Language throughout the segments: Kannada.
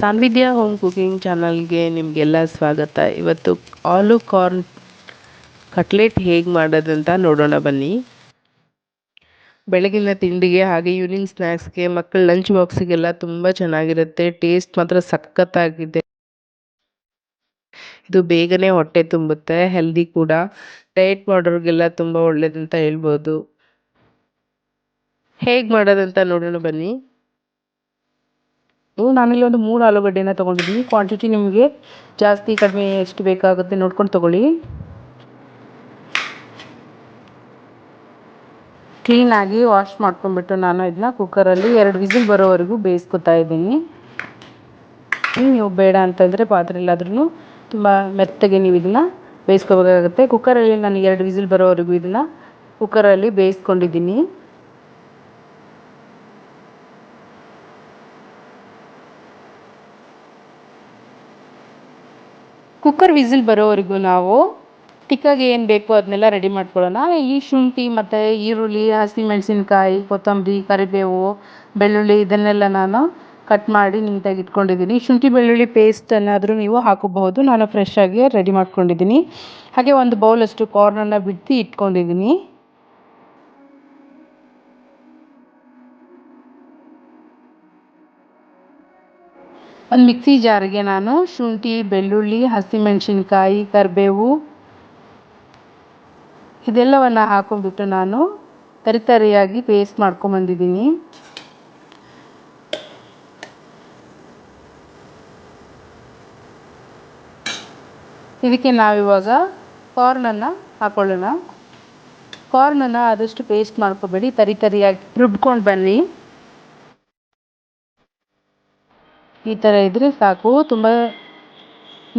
ಸಾನ್ವಿದ್ಯಾ ಹೋಮ್ ಕುಕಿಂಗ್ ಚಾನಲ್ಗೆ ನಿಮಗೆಲ್ಲ ಸ್ವಾಗತ. ಇವತ್ತು ಆಲು ಕಾರ್ನ್ ಕಟ್ಲೆಟ್ ಹೇಗೆ ಮಾಡೋದಂತ ನೋಡೋಣ ಬನ್ನಿ. ಬೆಳಗಿನ ತಿಂಡಿಗೆ ಹಾಗೆ ಈವ್ನಿಂಗ್ ಸ್ನ್ಯಾಕ್ಸ್ಗೆ ಮಕ್ಕಳ ಲಂಚ್ ಬಾಕ್ಸಿಗೆಲ್ಲ ತುಂಬ ಚೆನ್ನಾಗಿರುತ್ತೆ. ಟೇಸ್ಟ್ ಮಾತ್ರ ಸಖತ್ತಾಗಿದೆ. ಇದು ಬೇಗನೆ ಹೊಟ್ಟೆ ತುಂಬುತ್ತೆ ಹೆಲ್ದಿ ಕೂಡ. ಡಯಟ್ ಮಾಡೋರಿಗೆಲ್ಲ ತುಂಬ ಒಳ್ಳೇದಂತ ಹೇಳ್ಬೋದು. ಹೇಗೆ ಮಾಡೋದಂತ ನೋಡೋಣ ಬನ್ನಿ. ನಾನಿಲ್ಲಿ ಒಂದು ಮೂರು ಆಲೂಗಡ್ಡೆನ ತೊಗೊಂಡಿದ್ದೀನಿ. ಕ್ವಾಂಟಿಟಿ ನಿಮಗೆ ಜಾಸ್ತಿ, ಕಡಿಮೆ ಎಷ್ಟು ಬೇಕಾಗುತ್ತೆ ನೋಡ್ಕೊಂಡು ತೊಗೊಳ್ಳಿ. ಕ್ಲೀನಾಗಿ ವಾಶ್ ಮಾಡ್ಕೊಂಡ್ಬಿಟ್ಟು ನಾನು ಇದನ್ನ ಕುಕ್ಕರಲ್ಲಿ ಎರಡು ವಿಸಿಲ್ ಬರೋವರೆಗೂ ಬೇಯಿಸ್ಕೊತಾ ಇದ್ದೀನಿ. ನೀವು ಬೇಡ ಅಂತಂದರೆ ಪಾತ್ರೆಲ್ಲಾದ್ರೂ ತುಂಬ ಮೆತ್ತಗೆ ನೀವು ಇದನ್ನು ಬೇಯಿಸ್ಕೋಬೇಕಾಗುತ್ತೆ. ಕುಕ್ಕರಲ್ಲಿ ನಾನು ಎರಡು ವಿಸಿಲ್ ಬರೋವರೆಗೂ ಇದನ್ನು ಕುಕ್ಕರಲ್ಲಿ ಬೇಯಿಸ್ಕೊಂಡಿದ್ದೀನಿ. ಕುಕ್ಕರ್ ವಿಸಿಲ್ ಬರೋವರೆಗೂ ನಾವು ಟಿಕ್ಕಾಗೆ ಏನು ಬೇಕು ಅದನ್ನೆಲ್ಲ ರೆಡಿ ಮಾಡ್ಕೊಳ್ಳೋಣ. ಈ ಶುಂಠಿ ಮತ್ತು ಈರುಳ್ಳಿ ಹಸಿಮೆಣಸಿನ್ಕಾಯಿ ಕೊತ್ತಂಬರಿ, ಕರಿಬೇವು, ಬೆಳ್ಳುಳ್ಳಿ ಇದನ್ನೆಲ್ಲ ನಾನು ಕಟ್ ಮಾಡಿ ನೀಟಾಗಿ ಇಟ್ಕೊಂಡಿದ್ದೀನಿ. ಶುಂಠಿ, ಬೆಳ್ಳುಳ್ಳಿ ಪೇಸ್ಟನ್ನಾದರೂ ನೀವು ಹಾಕೋಬಹುದು. ನಾನು ಫ್ರೆಶ್ ಆಗಿ ರೆಡಿ ಮಾಡ್ಕೊಂಡಿದ್ದೀನಿ. ಹಾಗೆ ಒಂದು ಬೌಲಷ್ಟು ಕಾರ್ನನ್ನು ಬಿಟ್ಟು ಇಟ್ಕೊಂಡಿದ್ದೀನಿ. ಒಂದು ಮಿಕ್ಸಿ ಜಾರಿಗೆ ನಾನು ಶುಂಠಿ, ಬೆಳ್ಳುಳ್ಳಿ, ಹಸಿಮೆಣಸಿನ್ಕಾಯಿ, ಕರಿಬೇವು ಇದೆಲ್ಲವನ್ನು ಹಾಕೊಂಡ್ಬಿಟ್ಟು ನಾನು ತರಿತರಿಯಾಗಿ ಪೇಸ್ಟ್ ಮಾಡ್ಕೊಂಬಂದಿದ್ದೀನಿ ಇದಕ್ಕೆ ನಾವಿವಾಗ ಕಾರ್ನನ್ನು ಹಾಕೊಳ್ಳೋಣ. ಕಾರ್ನನ್ನು ಆದಷ್ಟು ಪೇಸ್ಟ್ ಮಾಡ್ಕೋಬೇಡಿ, ತರಿ ತರಿಯಾಗಿ ರುಬ್ಕೊಂಡು ಬನ್ನಿ. ಈ ಥರ ಇದ್ದರೆ ಸಾಕು. ತುಂಬ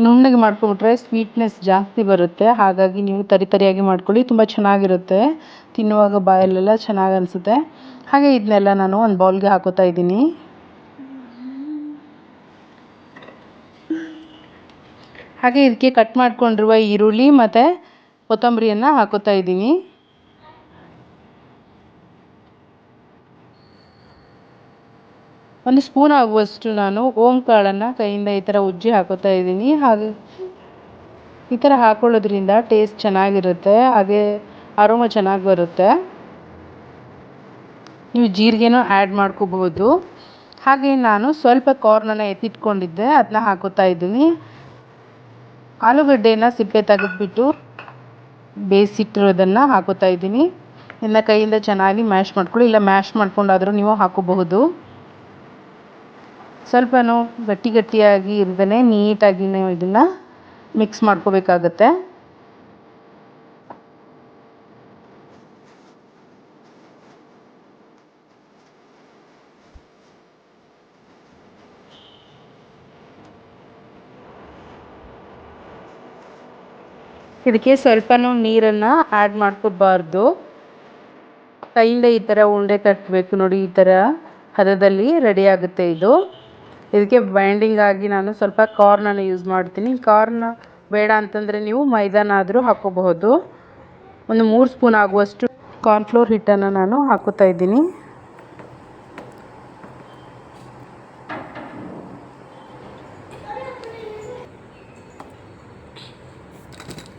ನುಣ್ಣಗೆ ಮಾಡ್ಕೊಂಬಿಟ್ರೆ ಸ್ವೀಟ್ನೆಸ್ ಜಾಸ್ತಿ ಬರುತ್ತೆ. ಹಾಗಾಗಿ ನೀವು ತರಿ ತರಿಯಾಗಿ ಮಾಡ್ಕೊಳ್ಳಿ. ತುಂಬ ಚೆನ್ನಾಗಿರುತ್ತೆ. ತಿನ್ನುವಾಗ ಬಾಯಲ್ಲೆಲ್ಲ ಚೆನ್ನಾಗಿ ಅನಿಸುತ್ತೆ. ಹಾಗೆ ಇದನ್ನೆಲ್ಲ ನಾನು ಒಂದು ಬೌಲ್ಗೆ ಹಾಕೋತಾ ಇದ್ದೀನಿ. ಹಾಗೆ ಇದಕ್ಕೆ ಕಟ್ ಮಾಡಿಕೊಂಡಿರುವ ಈರುಳ್ಳಿ ಮತ್ತು ಕೊತ್ತಂಬರಿಯನ್ನು ಹಾಕೋತಾ ಇದ್ದೀನಿ. ಒಂದು ಸ್ಪೂನ್ ಆಗುವಷ್ಟು ನಾನು ಓಂ ಕಾಳನ್ನು ಕೈಯಿಂದ ಈ ಥರ ಉಜ್ಜಿ ಹಾಕೋತಾ ಇದ್ದೀನಿ. ಹಾಗೆ ಈ ಥರ ಹಾಕೊಳ್ಳೋದ್ರಿಂದ ಟೇಸ್ಟ್ ಚೆನ್ನಾಗಿರುತ್ತೆ, ಹಾಗೆ ಅರೋಮ ಚೆನ್ನಾಗಿ ಬರುತ್ತೆ. ನೀವು ಜೀರಿಗೆನೂ ಆ್ಯಡ್ ಮಾಡ್ಕೋಬಹುದು. ಹಾಗೆ ನಾನು ಸ್ವಲ್ಪ ಕಾರ್ನನ್ನು ಎತ್ತಿಟ್ಕೊಂಡಿದ್ದೆ ಅದನ್ನ ಹಾಕೋತಾ ಇದ್ದೀನಿ. ಆಲೂಗಡ್ಡೆನ ಸಿಪ್ಪೆ ತೆಗೆದ್ಬಿಟ್ಟು ಬೇಯಿಸಿಟ್ಟಿರೋದನ್ನು ಹಾಕೋತಾ ಇದ್ದೀನಿ. ಇನ್ನು ಕೈಯಿಂದ ಚೆನ್ನಾಗಿ ಮ್ಯಾಶ್ ಮಾಡ್ಕೊಳ್ಳಿ, ಇಲ್ಲ ಮ್ಯಾಶ್ ಮಾಡ್ಕೊಂಡಾದರೂ ನೀವು ಹಾಕೋಬಹುದು. ಸ್ವಲ್ಪನೂ ಗಟ್ಟಿ ಗಟ್ಟಿಯಾಗಿ ಇರದೇ ನೀಟಾಗಿ ನೀವು ಇದನ್ನು ಮಿಕ್ಸ್ ಮಾಡ್ಕೋಬೇಕಾಗತ್ತೆ. ಇದಕ್ಕೆ ಸ್ವಲ್ಪನೂ ನೀರನ್ನು ಆ್ಯಡ್ ಮಾಡ್ಕೋಬಾರ್ದು. ಕೈಯಿಂದ ಈ ಥರ ಉಂಡೆ ಕಟ್ಟಬೇಕು ನೋಡಿ, ಈ ಥರ ಹದದಲ್ಲಿ ರೆಡಿ ಆಗುತ್ತೆ ಇದು. ಇದಕ್ಕೆ ಬೈಂಡಿಂಗ್ ಆಗಿ ನಾನು ಸ್ವಲ್ಪ ಕಾರ್ನನ್ನು ಯೂಸ್ ಮಾಡ್ತೀನಿ. ಕಾರ್ನ್ ಬೇಡ ಅಂತಂದರೆ ನೀವು ಮೈದಾನ ಆದರೂ ಹಾಕ್ಕೋಬಹುದು ಒಂದು ಮೂರು ಸ್ಪೂನ್ ಆಗುವಷ್ಟು ಕಾರ್ನ್ಫ್ಲೋರ್ ಹಿಟ್ಟನ್ನು ನಾನು ಹಾಕೋತಾ ಇದ್ದೀನಿ.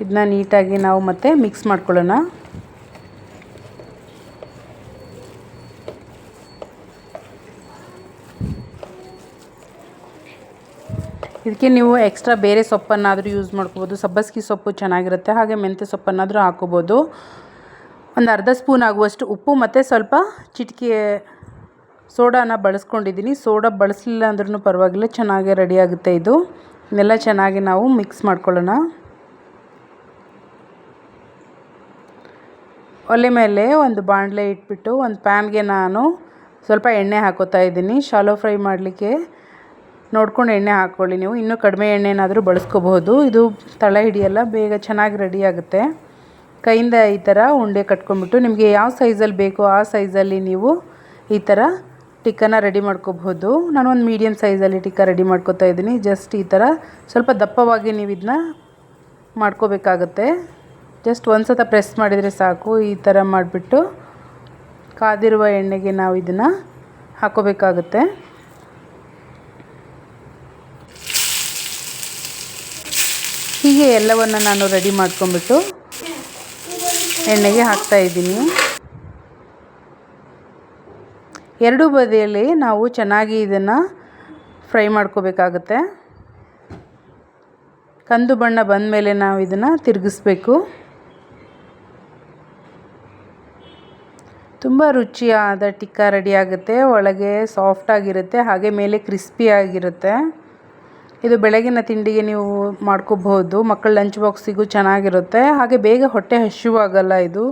ಇದನ್ನ ನೀಟಾಗಿ ನಾವು ಮತ್ತೆ ಮಿಕ್ಸ್ ಮಾಡ್ಕೊಳ್ಳೋಣ. ಇದಕ್ಕೆ ನೀವು ಎಕ್ಸ್ಟ್ರಾ ಬೇರೆ ಸೊಪ್ಪನ್ನಾದರೂ ಯೂಸ್ ಮಾಡ್ಕೋಬೋದು. ಸಬ್ಬಸ್ಗಿ ಸೊಪ್ಪು ಚೆನ್ನಾಗಿರುತ್ತೆ. ಹಾಗೆ ಮೆಂತ್ಯ ಸೊಪ್ಪನ್ನಾದರೂ ಹಾಕೋಬೋದು. ಒಂದು ಅರ್ಧ ಸ್ಪೂನ್ ಆಗುವಷ್ಟು ಉಪ್ಪು ಮತ್ತು ಸ್ವಲ್ಪ ಚಿಟಿಕೆ ಸೋಡಾನ ಬಳಸ್ಕೊಂಡಿದ್ದೀನಿ. ಸೋಡಾ ಬಳಸಲಿಲ್ಲ ಅಂದ್ರೂ ಪರವಾಗಿಲ್ಲ, ಚೆನ್ನಾಗಿ ರೆಡಿ ಆಗುತ್ತೆ ಇದು. ಇದನ್ನೆಲ್ಲ ಚೆನ್ನಾಗಿ ನಾವು ಮಿಕ್ಸ್ ಮಾಡ್ಕೊಳ್ಳೋಣ. ಒಲೆ ಮೇಲೆ ಒಂದು ಬಾಣಲೆ ಇಟ್ಬಿಟ್ಟು, ಒಂದು ಪ್ಯಾನ್ಗೆ ನಾನು ಸ್ವಲ್ಪ ಎಣ್ಣೆ ಹಾಕೋತಾ ಇದ್ದೀನಿ. ಶಾಲೋ ಫ್ರೈ ಮಾಡಲಿಕ್ಕೆ. ನೋಡ್ಕೊಂಡು ಎಣ್ಣೆ ಹಾಕ್ಕೊಳ್ಳಿ ನೀವು. ಇನ್ನೂ ಕಡಿಮೆ ಎಣ್ಣೆನಾದರೂ ಬಳಸ್ಕೋಬಹುದು. ಇದು ತಳ ಹಿಡಿಯಲ್ಲ, ಬೇಗ ಚೆನ್ನಾಗಿ ರೆಡಿ ಆಗುತ್ತೆ. ಕೈಯಿಂದ ಈ ಥರ ಉಂಡೆ ಕಟ್ಕೊಂಡ್ಬಿಟ್ಟು ನಿಮಗೆ ಯಾವ ಸೈಜಲ್ಲಿ ಬೇಕೋ ಆ ಸೈಜಲ್ಲಿ ನೀವು ಈ ಥರ ಟಿಕ್ಕನ ರೆಡಿ ಮಾಡ್ಕೋಬಹುದು. ನಾನು ಒಂದು ಮೀಡಿಯಮ್ ಸೈಜಲ್ಲಿ ಟಿಕ್ಕ ರೆಡಿ ಮಾಡ್ಕೋತಾ ಇದ್ದೀನಿ. ಜಸ್ಟ್ ಈ ಥರ ಸ್ವಲ್ಪ ದಪ್ಪವಾಗಿ ನೀವು ಇದನ್ನ ಮಾಡ್ಕೋಬೇಕಾಗತ್ತೆ. ಜಸ್ಟ್ ಒಂದು ಸತ ಪ್ರೆಸ್ ಮಾಡಿದರೆ ಸಾಕು. ಈ ಥರ ಮಾಡಿಬಿಟ್ಟು ಕಾದಿರುವ ಎಣ್ಣೆಗೆ ನಾವು ಇದನ್ನು ಹಾಕೋಬೇಕಾಗುತ್ತೆ. ಹೀಗೆ ಎಲ್ಲವನ್ನು ನಾನು ರೆಡಿ ಮಾಡ್ಕೊಂಬಿಟ್ಟು ಎಣ್ಣೆಗೆ ಹಾಕ್ತಾ ಇದ್ದೀನಿ. ಎರಡೂ ಬದಿಯಲ್ಲಿ ನಾವು ಚೆನ್ನಾಗಿ ಇದನ್ನು ಫ್ರೈ ಮಾಡ್ಕೋಬೇಕಾಗುತ್ತೆ. ಕಂದು ಬಣ್ಣ ಬಂದ ಮೇಲೆ ನಾವು ಇದನ್ನು ತಿರುಗಿಸ್ಬೇಕು. ತುಂಬ ರುಚಿಯಾದ ಟಿಕ್ಕ ರೆಡಿ ಆಗುತ್ತೆ, ಒಳಗೆ ಸಾಫ್ಟಾಗಿರುತ್ತೆ ಹಾಗೆ ಮೇಲೆ ಕ್ರಿಸ್ಪಿ ಆಗಿರುತ್ತೆ. ಇದು ಬೆಳಗಿನ ತಿಂಡಿಗೆ ನೀವು ಮಾಡ್ಕೋಬಹುದು. ಮಕ್ಕಳ ಲಂಚ್ ಬಾಕ್ಸಿಗೂ ಚೆನ್ನಾಗಿರುತ್ತೆ. ಹಾಗೆ ಬೇಗ ಹೊಟ್ಟೆ ಹಸಿವಾಗಲ್ಲ ಇದು.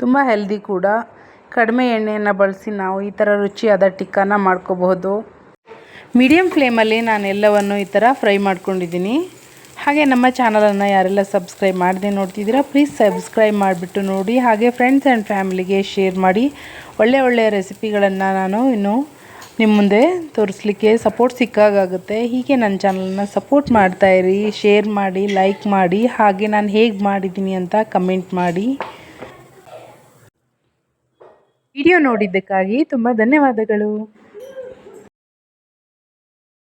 ತುಂಬ ಹೆಲ್ದಿ ಕೂಡ. ಕಡಿಮೆ ಎಣ್ಣೆಯನ್ನು ಬಳಸಿ ನಾವು ಈ ಥರ ರುಚಿಯಾದ ಟಿಕ್ಕಾನ ಮಾಡ್ಕೋಬಹುದು. ಮೀಡಿಯಮ್ ಫ್ಲೇಮಲ್ಲಿ ನಾನು ಎಲ್ಲವನ್ನು ಈ ಥರ ಫ್ರೈ ಮಾಡ್ಕೊಂಡಿದ್ದೀನಿ. ಹಾಗೆ ನಮ್ಮ ಚಾನಲನ್ನು ಯಾರೆಲ್ಲ ಸಬ್ಸ್ಕ್ರೈಬ್ ಮಾಡದೆ ನೋಡ್ತಿದ್ದೀರಾ ಪ್ಲೀಸ್ ಸಬ್ಸ್ಕ್ರೈಬ್ ಮಾಡಿಬಿಟ್ಟು ನೋಡಿ. ಹಾಗೆ ಫ್ರೆಂಡ್ಸ್ ಆ್ಯಂಡ್ ಫ್ಯಾಮಿಲಿಗೆ ಶೇರ್ ಮಾಡಿ. ಒಳ್ಳೆ ಒಳ್ಳೆಯ ರೆಸಿಪಿಗಳನ್ನು ನಾನು ಇನ್ನು ನಿಮ್ಮ ಮುಂದೆ ತೋರಿಸ್ಲಿಕ್ಕೆ ಸಪೋರ್ಟ್ ಸಿಕ್ಕಾಗುತ್ತೆ ಹೀಗೆ ನನ್ನ ಚಾನಲನ್ನು ಸಪೋರ್ಟ್ ಮಾಡ್ತಾಯಿರಿ ಶೇರ್ ಮಾಡಿ ಲೈಕ್ ಮಾಡಿ, ಹಾಗೆ ನಾನು ಹೇಗೆ ಮಾಡಿದ್ದೀನಿ ಅಂತ ಕಮೆಂಟ್ ಮಾಡಿ. ವಿಡಿಯೋ ನೋಡಿದ್ದಕ್ಕಾಗಿ ತುಂಬ ಧನ್ಯವಾದಗಳು.